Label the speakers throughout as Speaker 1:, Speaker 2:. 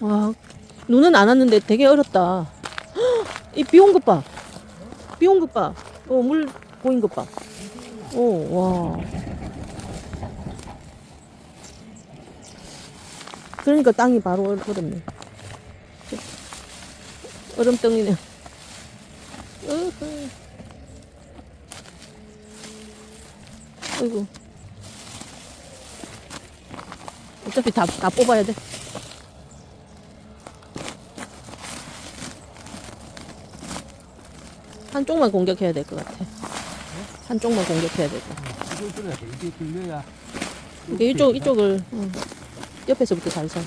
Speaker 1: 와, 눈은 안 왔는데 되게 얼었다. 이 비 온 것 봐. 비 온 것 봐. 어, 물 보인 것 봐. 오, 와. 그러니까 땅이 바로 얼- 얼었네. 얼음덩이네. 으흐. 아이고. 어차피 다, 다 뽑아야 돼. 한쪽만 공격해야 될 것 같아. 한쪽만 공격해야 될 것 같아.
Speaker 2: 이걸 들어야 돼. 이게
Speaker 1: 이쪽, 이쪽을, 응. 옆에서부터 살살.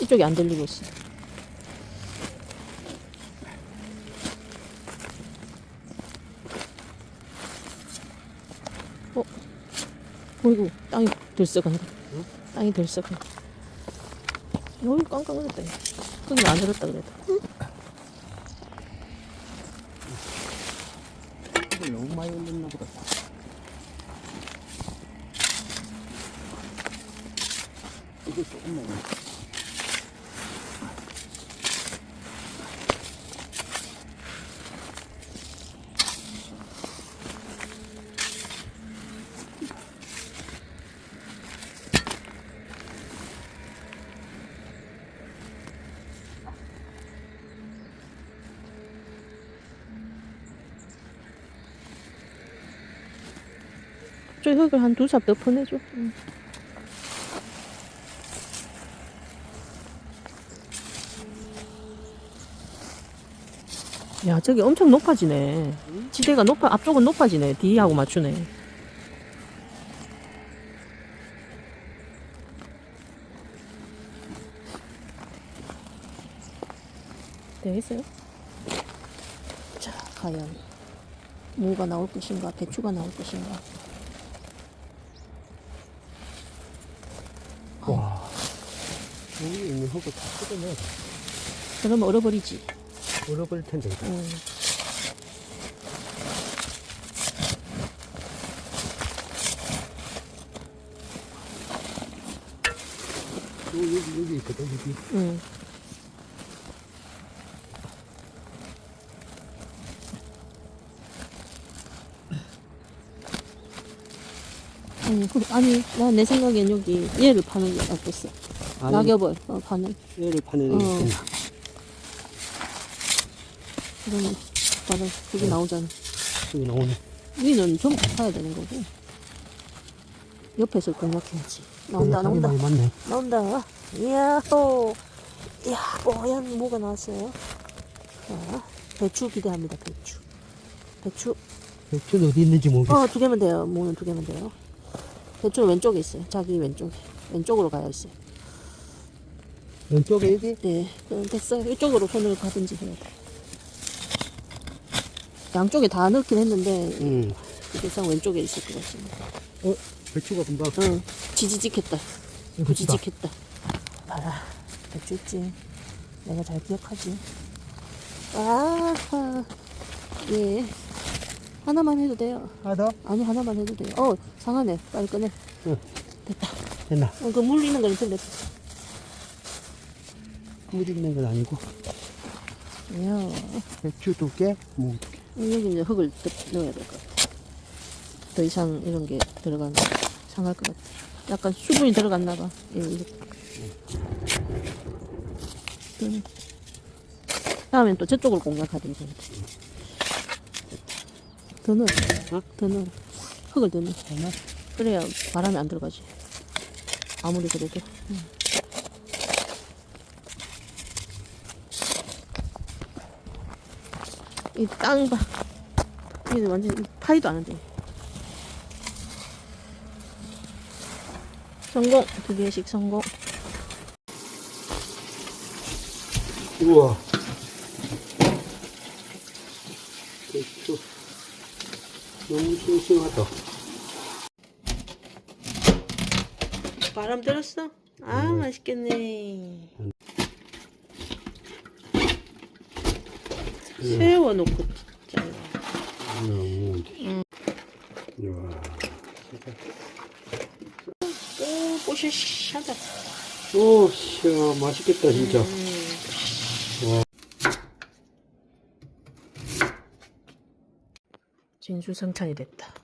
Speaker 1: 이쪽이 안 들리고 있어. 어? 어이구, 땅이 들썩한다. 땅이 들썩해. 여기 깡깡거렸다. 거기 안 들었다 그래도.
Speaker 2: 이걸 너무 많이 올렸나 보다. 이거 조금만.
Speaker 1: 저 흙을 한 두 삽 더 퍼내줘. 응. 야, 저기 엄청 높아지네. 지대가 높아, 앞쪽은 높아지네. 뒤하고 맞추네. 되겠어요? 자, 과연 뭐가 나올 것인가, 배추가 나올 것인가.
Speaker 2: 여기 있는 흙을 다 뜯어내야 돼.
Speaker 1: 그러면 얼어버리지.
Speaker 2: 얼어버릴 텐데.
Speaker 1: 음.
Speaker 2: 여기, 여기, 여기 있거든, 여기.
Speaker 1: 응. 아니, 그, 아니, 나 내 생각엔 여기 얘를 파는 게 낫겠어.
Speaker 2: 아니,
Speaker 1: 낙엽을 어, 파는.
Speaker 2: 얘를 파는
Speaker 1: 어.
Speaker 2: 어.
Speaker 1: 그러면 바로 그게 나오잖아.
Speaker 2: 여기 나오네.
Speaker 1: 위는 좀 파야 되는 거고. 옆에서 공략해야지. 나온다, 나온다.
Speaker 2: 많이 맞네.
Speaker 1: 나온다. 이야호. 이야, 뽀얀 뭐가 나왔어요. 자, 배추 기대합니다, 배추. 배추.
Speaker 2: 배추는 어디 있는지 모르겠어.
Speaker 1: 어, 두 개면 돼요. 무는 두 개면 돼요. 배추는 왼쪽에 있어요. 자기 왼쪽에. 왼쪽으로 가야 있어요.
Speaker 2: 왼쪽에 여기?
Speaker 1: 네, 그럼 됐어요. 이쪽으로 손을 가든지 해야 돼. 양쪽에 다 넣긴 했는데,
Speaker 2: 응.
Speaker 1: 이상 왼쪽에 있을 것 같습니다.
Speaker 2: 어, 배추가 금방.
Speaker 1: 응, 지지직했다.
Speaker 2: 배추가.
Speaker 1: 지직했다. 봐라, 배추 있지. 내가 잘 기억하지. 아, 예. 하나만 해도 돼요.
Speaker 2: 하나 더?
Speaker 1: 아니, 하나만 해도 돼요. 어, 상하네. 빨리 꺼내.
Speaker 2: 응.
Speaker 1: 됐다.
Speaker 2: 됐나?
Speaker 1: 어, 그물 있는 거는 틀렸어.
Speaker 2: 물 있는 건 아니고.
Speaker 1: 이야,
Speaker 2: 배추 두 개, 무 두 개.
Speaker 1: 여기 이제 흙을 더 넣어야 될 것 같아. 더 이상 이런 게 들어가면 상할 것 같아. 약간 수분이 들어갔나 봐. 예, 이렇게. 음. 다음엔 또 저쪽을 공략하든지. 더 넣어.
Speaker 2: 어?
Speaker 1: 더 넣어. 흙을 더 넣어. 그래야 바람이 안 들어가지. 아무리 그래도. 음. 이 땅 봐. 이게 완전 파이도 안 한대. 성공. 두 개씩 성공.
Speaker 2: 우와. 배추. 너무 싱싱하다.
Speaker 1: 바람 들었어? 아, 맛있겠네. 세워놓고 잘라.
Speaker 2: 음. 이야.
Speaker 1: 오, 뽀샤시하다.
Speaker 2: 오, 씨, 맛있겠다, 진짜.
Speaker 1: 진수성찬이 됐다.